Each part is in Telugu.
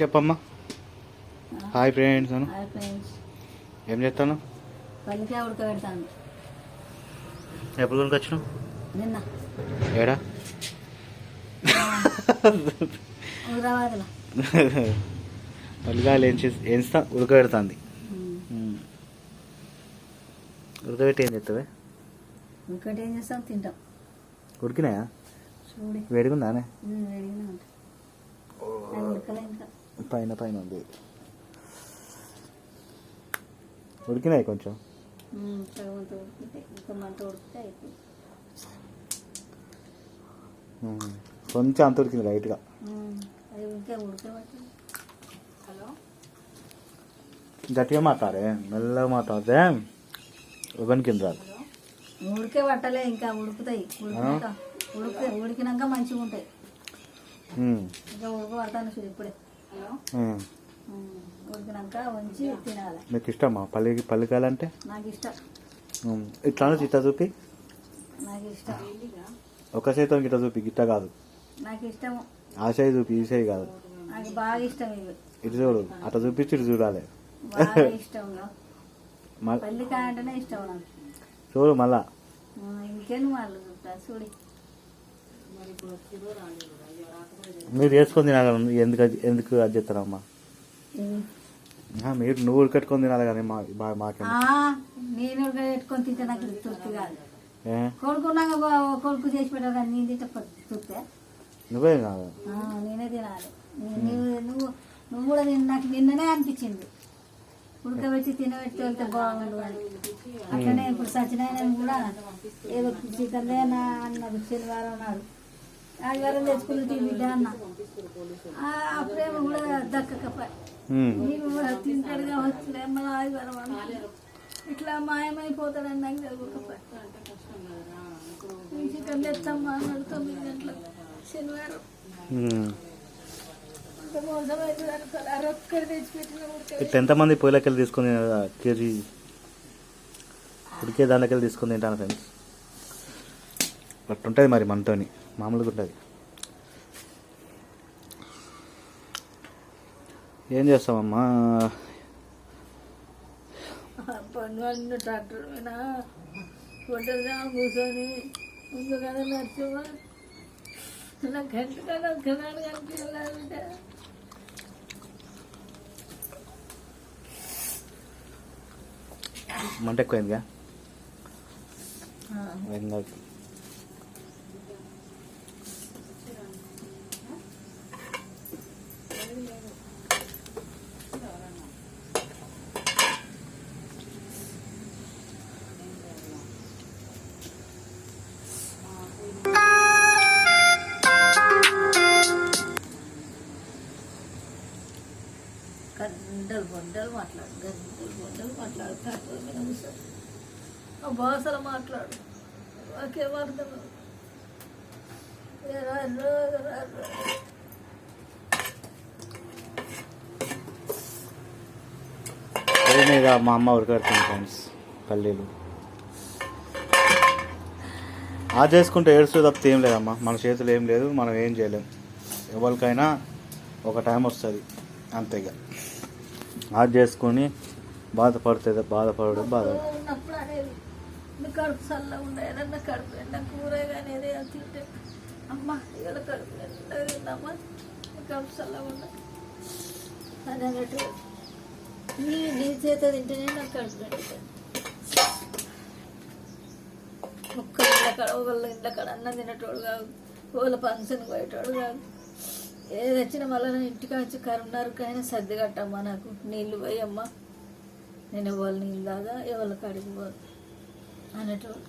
చెప్పమ్మా. Hi friends Anu. ఏం చేస్తాను? పల్లికాయ ఉడకబెడతాను. ఎప్పుడు కొనుకొచ్చినావు నిన్న. ఏడా? హైదరాబాద్లో పల్లికాయలు ఏం చేసి ఏంస్తా ఉడకబెడుతుంది ఉడకబెట్టి ఏం చేస్తావే? ఇంకోటి ఏం చేస్తాం? తింటాం. ఉడికినాయా? వేడిగుందానే వేడిగానే ఉంటాం అది ఉడకలే ఇంకా పైన పైన ఉంది. ఉడికినాయి కొంచెం. కొంచెం అంత ఉడికింది లైట్గా. గట్టిగా మాట్లాడే మెల్లగా మాట్లాడితే ఇవ్వని కింద రాదు. ఉడికే పట్టలే ఇంకా ఉడుకుతాయి ఉడికినాక ఉడికి ఉడికినాక మంచిగా ఉంటాయి. ఇంకా ఉడకబడతాను చూడు ఇప్పుడే. మీకు ఇష్టమా పల్లి పల్లికాయలు అంటే నాకు ఇష్టం ఉమ్. ఇట్లా ఇట్లా చూపి ఒక చేతితో గిట్ట చూపి గిట్ట కాదు. నాకు ఇష్టము ఆ చేయి చూపి ఈ చేయి కాదు. ఇటు చూడు అట్లా చూపించి ఇటు చూడాలి. చూడు మళ్ళా. ఆ, ఇంకేను వాళ్ళు చూడి. మీరు వేసుకొని తినాలి ఎందుకు ఎందుకు అది చెప్తారమ్మా మీరు నువ్వు ఉడకట్టుకొని తినాలి కానీ మా మాకేం నేను పెట్టుకొని తింటే నాకు తృప్తి కాదు. కొడుకు చేసి పెట్టారు కానీ నేను తింటే తృప్తే? నువ్వే కాదు నేనే తినాలి. నువ్వు నువ్వు కూడా నాకు నిన్ననే అనిపించింది. ఉడకబెట్టి తినబెట్టి వెళ్తే బాగుండు అని. అట్లనే ఇప్పుడు సత్యనారాయణ కూడా ఏదో చికెన్ నా అన్నాడు శనివారం నాడు ఆదివారం తెచ్చుకుని బిడ్డ అన్న. ఆ, ప్రేమ కూడా దక్కకపోయి. కూడా తింటాడు కావచ్చు మళ్ళీ ఆదివారం. ఇట్లా మాయమైపోతాడని నాకు తెలియకపోయి చికెన్ తెస్తామ్మా అన్నాడు తొమ్మిది గంటలకు శనివారం. ఇట్లా ఎంతమంది పొయ్యిలకెళ్ళి తీసుకొని? కేజీ ఉడికే దానికెళ్ళి తీసుకొని తింటాను ఫ్రెండ్స్. అట్లుంటుంది మరి మనతోని. మామూలుగా ఉంటుంది ఏం చేస్తామమ్మా పన్ను అన్న ట్రాక్టర్ మీద ఒంటరిగా కూర్చొని కదా నా గంట కదా ఒక్కనాడు మంట ఎక్కువైందిగా? గంటలు గంటలు మాట్లాడు గంటలు గంటలు మాట్లాడు ట్రాక్టర్ మీద కూర్చొని ఆ భాషలు మాట్లాడు. నాకేం అర్థం మీద మా అమ్మ ఉడకడుతుంది ఫ్రెండ్స్ పల్లీలు. ఆ చేసుకుంటే ఏడుస్తూ తప్పితే ఏం లేదమ్మా. మన చేతులు ఏం లేదు మనం ఏం చేయలేం. ఎవరికైనా ఒక టైం వస్తుంది. అంతేగా అది చేసుకొని బాధపడుతుంది బాధపడడం బాధ. ఉన్నప్పుడు అనేది కడుపు చల్లగా ఉండే ఏదన్నా కడుపు ఎండ కూర కానీ ఏదైనా తింటే అమ్మ ఇవాళ కడుపు ఎండ తిందమ్మా నీ కడుపు చల్లగా ఉండే. అని అన్నట్టు నీ నీ చేత తింటేనే నాకు కడుపు నిండుతుంది. ఒక్క ఇళ్ళ కడ ఒకళ్ళ ఇళ్ళ కడ అన్నం తినేటోడు కాదు ఒకళ్ళ ఫంక్షన్కి పోయేటోడు కాదు ఏది వచ్చినా మళ్ళీ నా ఇంటికి వచ్చి కరుణారుకు సర్ది సర్దిగట్టమ్మా నాకు. నీళ్ళు పోయమ్మా. నేను ఇవ్వాలి నీళ్ళు దాగా ఎవరి కాడికి పోదు అనేటోడు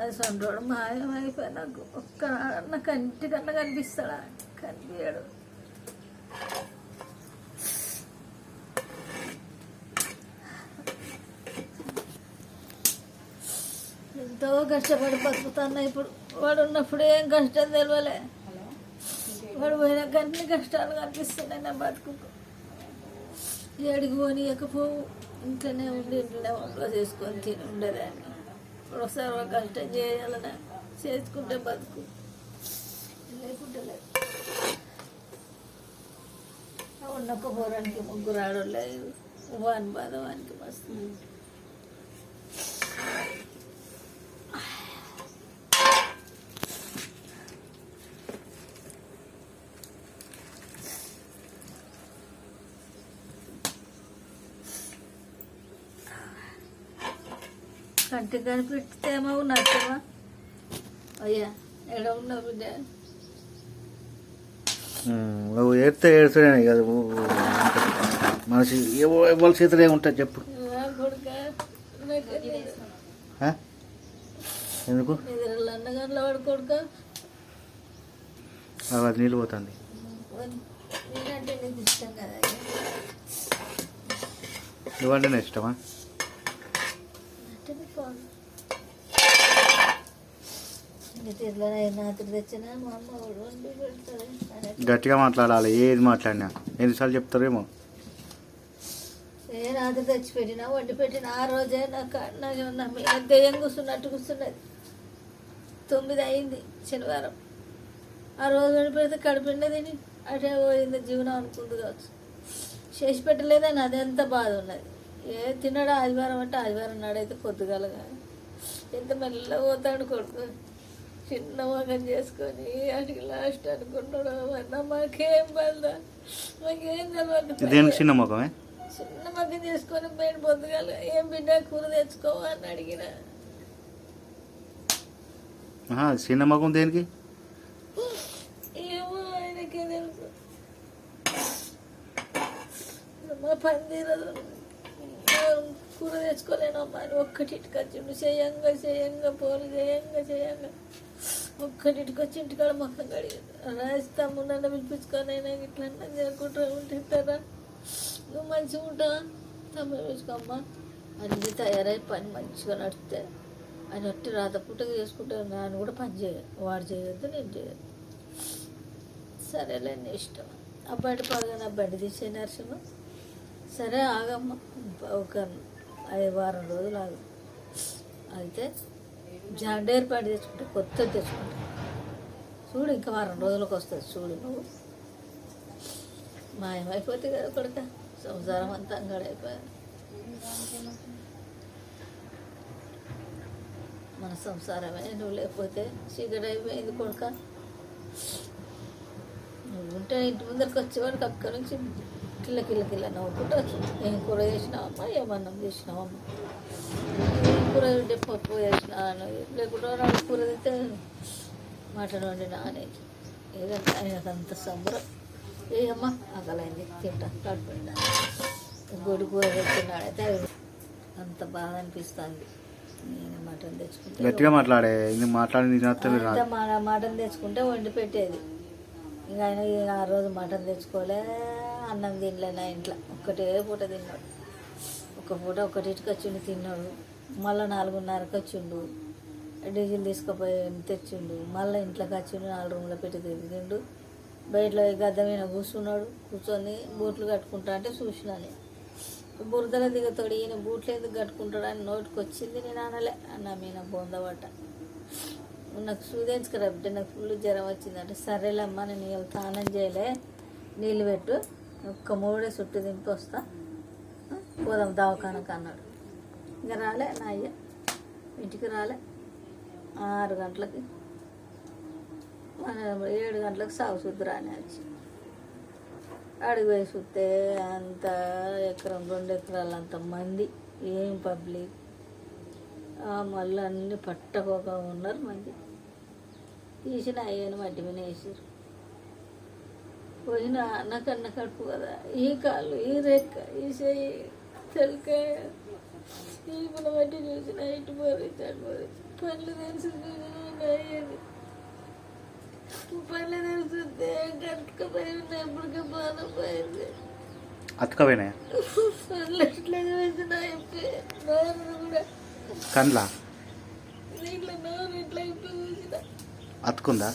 అది సొంటోడు మాయమైపోయి నాకు ఒక్క నాకు ఇంటికన్నా కనిపిస్తాడా? కనిపించాడు ఎంతో కష్టపడి బతుకుతాను ఇప్పుడు. వాడు ఉన్నప్పుడు ఏం కష్టం తెలియలే వాడు పోయినాక అన్ని కష్టాలు కనిపిస్తున్నాయి నా బతుకుకు. ఏడికి పోనీయకపోవు. ఇంట్లోనే ఉండి ఇంట్లోనే వంటలో చేసుకొని తిని ఉండేదాన్ని. ఇప్పుడు ఒకసారి ఒక కష్టం చేయాలన్నా చేసుకుంటే బతుకు. లేకుంటే లేదు. ఉన్నొక్క పోరానికి ముగ్గురు ఆడోళ్ళే వాని బాధ వానికి మస్తు. కంటి కనిపెడితేమో నచ్చమా అయ్యా ఎడ ఉన్నావు బిడ్డ? నువ్వు ఏడితే ఏడుతుడే కదా మనిషి ఎవ- ఎవరి చేతిలో ఏముంటుంది చెప్పు? ఎందుకు? అది నీళ్ళు పోతుంది. కదా నువ్వంటేనే ఇష్టమా అంటే నీకు ఇట్లా నాతో తెచ్చినా మా అమ్మ వాడు వండి పెడతాడు అని గట్టిగా మాట్లాడాలి ఏది మాట్లాడినా. ఎన్నిసార్లు చెప్తారేమో. ఏ రాత్రి తెచ్చి పెట్టినా వండి పెట్టిన ఆ రోజే నాకు నా మీద దెయ్యం కూర్చున్నట్టు కూర్చున్నది. తొమ్మిది అయింది శనివారం. ఆ రోజు వండి పెడితే కడుపుండే తిని అటే పోయింది జీవనం అనుకుంది కావచ్చు. చేసి పెట్టలేదని అది ఎంత బాధ ఉన్నది. ఏ తిన్నాడు ఆదివారం అంటే ఆదివారం నాడైతే పొద్దుగాలగా ఎంత మెల్లగా పోతాడు కొడుకు. చిన్న మగం చేసుకొని అడిగి లాస్ట్ అనుకుంటాడు అన్న మాకేం బాధ మాకేం తెలియదు చిన్న ముఖమే చిన్న మగ్గం చేసుకొని బయట పొద్దుగాల ఏం బిడ్డ కూర తెచ్చుకో అని అడిగిన. చిన్న ముఖం దేనికి? ఏమో ఆయనకే తెలుసు మా పని తీరదు. కూర తెచ్చుకోలేనమ్మా అని ఒక్కటి ఇటుకొచ్చిండు చేయంగా చేయంగా పోలు చేయంగా చేయంగా. ఒక్కటికి వచ్చి ఇంటికాడ మొక్కం కడిగి రాస్తాము నన్ను పిలిపించుకొని అయినా ఇట్లా చేయకుండా ఉంటారా నువ్వు మంచిగా ఉంటావా? తమ్ముడు పిలుచుకోమ్మా అన్ని తయారై పని మంచిగా నడిస్తే. ఆయన ఒట్టి రాత పుట్టగా చేసుకుంటే నాన్న కూడా పని చేయదు వాడు చేయొద్దు నేను చేయొద్దు. సరేలే నీ ఇష్టం. అబ్బాయి నా బండి తీసే నరసింహ. సరే ఆగమ్మ. ఒక ఐదు వారం రోజులు ఆగు. అయితే జాండేర్ పాటు తెచ్చుకుంటే కొత్తది తెచ్చుకుంటా. చూడు ఇంకా వారం రోజులకు వస్తుంది చూడు నువ్వు. మాయమైపోతే కదా కొడుక సంసారం అంతా అంగడైపోయా మన సంసారమే నువ్వు లేకపోతే చీకటి అయిపోయింది కొడుక. నువ్వు ఉంటే ఇంటి ముందరికి వచ్చేవాడికి అక్కడి నుంచి కిల్ల కిల్ల కిల్ల నవ్వుకుంటూ ఏం కూర చేసినావమ్మా? ఏమన్నం చేసినావమ్మా? ఏం కూర పప్పు చేసినా లేకుండా నాకు కూర తింటే మటన్ వండినా అనేది ఏదంటే ఆయనకు అంత సంబరం. ఏ అమ్మా ఆకలైంది. తింటా కడుపుండా గొడి కూర తెచ్చున్నాడైతే అంత బాధ అనిపిస్తుంది. నేను మటన్ తెచ్చుకుంటే గట్టిగా మాట్లాడే మా మటన్ తెచ్చుకుంటే వండి పెట్టేది. ఇంకా ఆయన ఇక ఆ రోజు మటన్ తెచ్చుకోలే. అన్నం తినలే నా ఇంట్లో. ఒక్కటే పూట తిన్నాడు. ఒక పూట ఒకటికి వచ్చిండు తిన్నాడు. మళ్ళీ నాలుగున్నరకు వచ్చిండు డీజిల్ తీసుకుపోయి తెచ్చిండు. మళ్ళీ ఇంట్లోకి వచ్చిండు నాలుగు రూమ్లో పెట్టి తిరిగిండు బయటలో గద్ద మీద కూర్చున్నాడు. కూర్చొని బూట్లు కట్టుకుంటా అంటే చూసినాను. బురదలో దిగుతాడు ఈయన బూట్లు ఎందుకు కట్టుకుంటాడు అని నోటికి వచ్చింది నేను అనలే అన్న మీన బొందబట్ట నాకు సూదించుకురా బిడ్డ నాకు ఫుల్ జ్వరం వచ్చిందంటే సరేలేమ్మా నేను తానం స్నానం చేయలే. నీళ్ళు పెట్టు. ఒక్క మూడే చుట్టూ దింపి వస్తా పోదాం దవాఖానకు అన్నాడు. ఇంకా రాలే నా అయ్య. ఇంటికి రాలే. ఆరు గంటలకి మన ఏడు గంటలకు సాగు శుద్ధి అని వచ్చి. అడిగి పోయి చూస్తే అంత ఎకరం రెండు ఎకరాలు అంత మంది. ఏం పబ్లిక్? మళ్ళీ అన్ని పట్టకోక ఉన్నారు మంది. తీసిన అయ్యను మట్టి మీద వేసారు పోయిన అన్నకన్న కడుపు కదా. ఈ కాళ్ళు ఈ రెక్క ఈ చెయ్యి తెలకాయ. ఈ మట్టి చూసిన ఇటు పోరించి అటు పోరించి పళ్ళు తెలిసి చూసిన అయ్యేది. పళ్ళు తెలిసిందే కట్టుకుపోయింది ఎప్పటికే బాగా పోయింది. అతకపోయినాయా పళ్ళు ఎట్లా చూసిన కూడా. కండ్లా? నీళ్ళు నోరు ఇట్లా ఇప్పుడు చూసిన. అతుకుందా?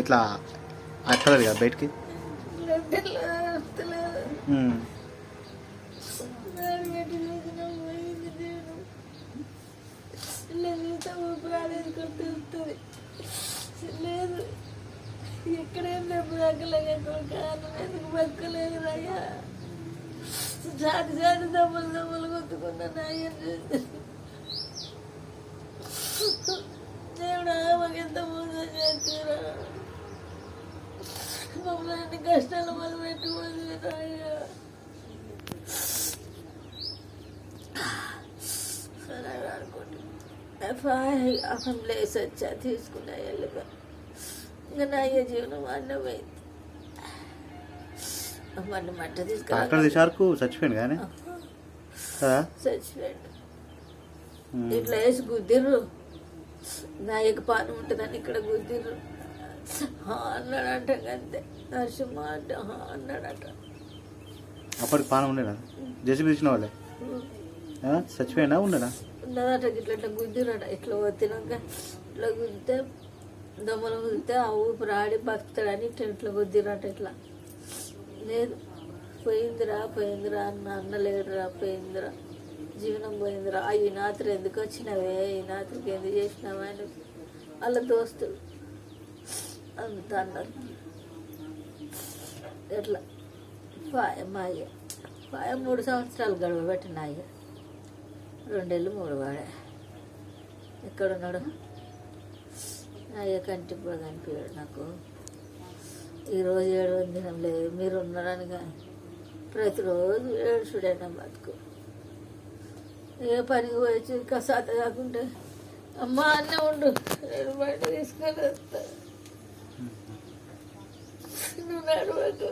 ఇట్లా అత్తలేదు కదా బయటికి? పెట్టి లేదు ఎక్కడేం లేపు దాకలేక బతకలేదు అయ్యా జాతి జాతి దమ్మలు దమ్మలు కొట్టుకున్నాను అయ్యా దేవుడా మాకు ఎంత మోసం చేస్తున్నా మమ్మల్ని అన్ని కష్టాలు మొదలు పెట్టుకోలేదు అక్కడ ప్లేస్ వచ్చా తీసుకున్నా వెళ్ళిపో. ఇంకా నా అయ్య జీవనం అన్నమైంది. మళ్ళీ మట్ట తీసుకురా. దిశారకు చచ్చిపోయింది కానీ. చచ్చిపోయాడు. ఇట్లా వేసి గుద్దిర్రు. నా యొక్క పానం ఉంటుందని ఇక్కడ గుద్దిర్రు. హా అన్నాడంట అంతే. నరసింహ అన్నాడట. అప్పటికి పానం ఉండేనా? జేసీబీ తీసిన వాళ్ళే? చచ్చిపోయినా ఉండేనా? ఉన్నదట ఇట్లా ఇట్లా గుద్దిరట ఇట్లా వచ్చినాక ఇట్లా గుద్దితే దొమ్మలు గుద్దితే ఆ ఊపిరి ఆడి బతుకుతాడని ఇట్లా ఇట్లా గుద్దిరట ఇట్లా. లేదు పోయిందిరా పోయిందిరా అన్న అన్న లేడురా పోయిందిరా. జీవనం పోయిందిరా. ఆ ఈ నాత్ర ఎందుకు వచ్చినవే? ఈ నాత్రకి ఎందుకు చేసినావా అని వాళ్ళ దోస్తులు అంత అన్నారు. ఎట్లా? పాయ మా పాయ మూడు సంవత్సరాలు గడవబెట్టిన అయ్య. రెండేళ్ళు మూడు వాడే. ఎక్కడున్నాడు? అయ్య కంటి కూడా కనిపించాడు నాకు. ఈరోజు ఏడు దినం లేదు మీరు ఉన్నారని కానీ ప్రతిరోజు ఏడుచుడే బతుకు. ఏ పనికి పోయి కసాత కాకుంటే అమ్మ అన్నే ఉండు నేను బయట తీసుకొని వస్తాను నువ్వు నడవకు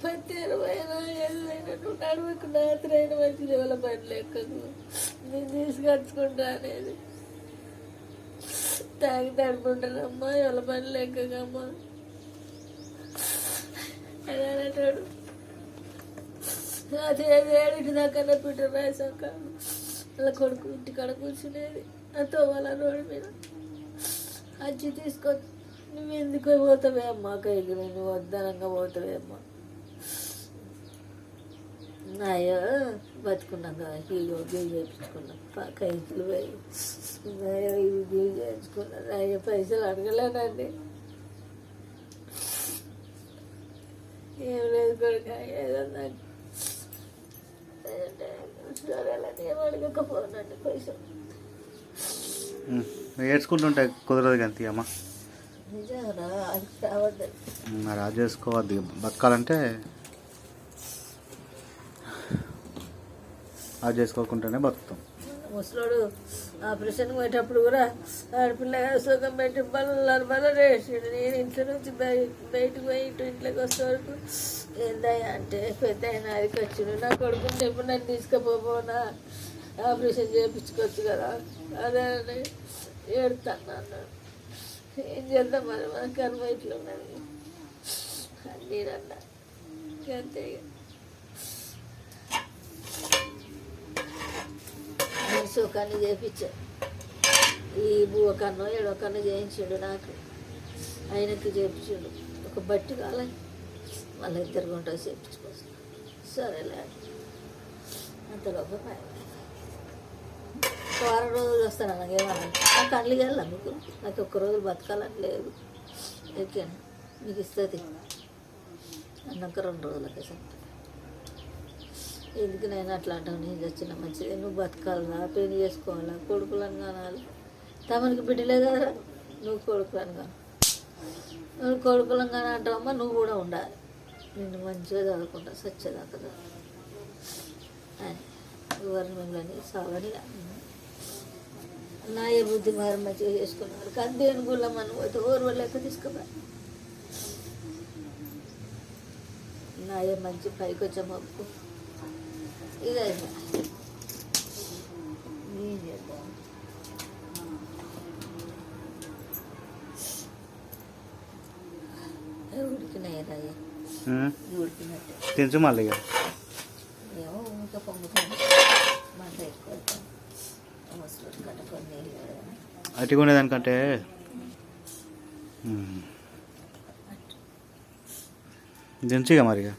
ప్రతి ఇరవైనా ఏదైనా నువ్వు నడవకు రాత్రైన మంచిది వాళ్ళ పని లెక్కకు నేను తీసుకొచ్చుకుంటా అనేది తాగి తడుకుంటానమ్మా ఎవరి పని లెక్కకమ్మా అని అనేటాడు అది ఏడింటి దాకా పిట్ట రాసాక అలా కొడుకు ఇంటికాడ కూర్చునేది నాతో వాళ్ళ రోడ్డు మీద అచ్చి తీసుకొచ్చి నువ్వు ఎందుకు పోతావే అమ్మా? కైకి నువ్వు వద్దనంగా పోతావే అమ్మా. నాయో బతుకున్నాక హీరో బిల్ చేయించుకున్నా? కైకులు పోయి అయ్యో ఇవి బిల్ చేయించుకున్నాను అయ్యో పైసలు అడగలేనండి. ఏం లేదు కొడుక ఏదో నాకు ఏం అడగకపోనండి పైసలు. ఉమ్. ఏడ్చుకుంటుంటే కుదరదు కానీ అమ్మ మరి అది చేసుకోవద్దు. బతకాలంటే అది చేసుకోకుండానే బతుకుతాం. ముసలోడు ఆపరేషన్ పోయేటప్పుడు కూడా ఆడపిల్ల సుఖం పెట్టి బల్ల బల్ల వేసాడు నేను ఇంట్లో నుంచి బయ బయటకు పోయి ఇటు ఇంట్లోకి వస్తే వరకు ఏందయ్యా అంటే పెద్ద ఆయన అదికి వచ్చిండు. నా కొడుకుంటే ఇప్పుడు నన్ను తీసుకుపోనా ఆపరేషన్ చేయించుకోవచ్చు కదా. అదే అని ఏడుతాను అన్నాడు. ఏం చేద్దాం మరి? మన కర్మ ఇట్లా ఉన్నది అని అంతే ఇక. నేను సుఖాన్ని చేయించా ఈ బువ్వ కన్నో ఏడో కన్నో చేయించిండు నాకు. ఆయనకి చేయించిండు ఒక బట్టి కాలని మళ్ళీ ఇద్దరు గుంట చేయించుకోవచ్చు సరేలే అంతలోపు పై- వారం రోజులు వస్తాను నాకు ఏమన్నా నాకు కళ్ళు వెళ్ళా మీకు? నాకు ఒక్క రోజు బతకాలని లేదు ఓకే మీకు ఇస్తుంది. అన్నాక రెండు రోజులకి సార్ ఎందుకు నేను అట్లా అంటాను నేను చచ్చిన మంచిది నువ్వు బతకాలా పెళ్ళి చేసుకోవాలా? కొడుకులను కానాలి తమనికి బిడ్డలే కదా? నువ్వు కొడుకులను కాను నువ్వు కొడుకులను కానీ అంటావమ్మా నువ్వు కూడా ఉండాలి. నిన్ను మంచిగా చదువుకుంటా సచ్చేదాకా అని. ఎవరిని మిమ్మల్ని సావని నా ఏ బుద్ధి మారి మంచిగా చేసుకున్నారు. కానీ దేని గుళ్ళ మనం పోతే ఓర్వ లెక్క తీసుకురా నా ఏ మంచి పైకి వచ్చే మబ్బు. అయినా ఏం చేద్దాం? ఉడికినాయి రాయ. ఉడికినట్టే. తినచ్చు మళ్ళీ ఏమో ఇంకా పొంగుతాను. మంట ఎక్కువ అటుగా ఉండేదానికంటే ఉమ్. దించు ఇక మరి ఇక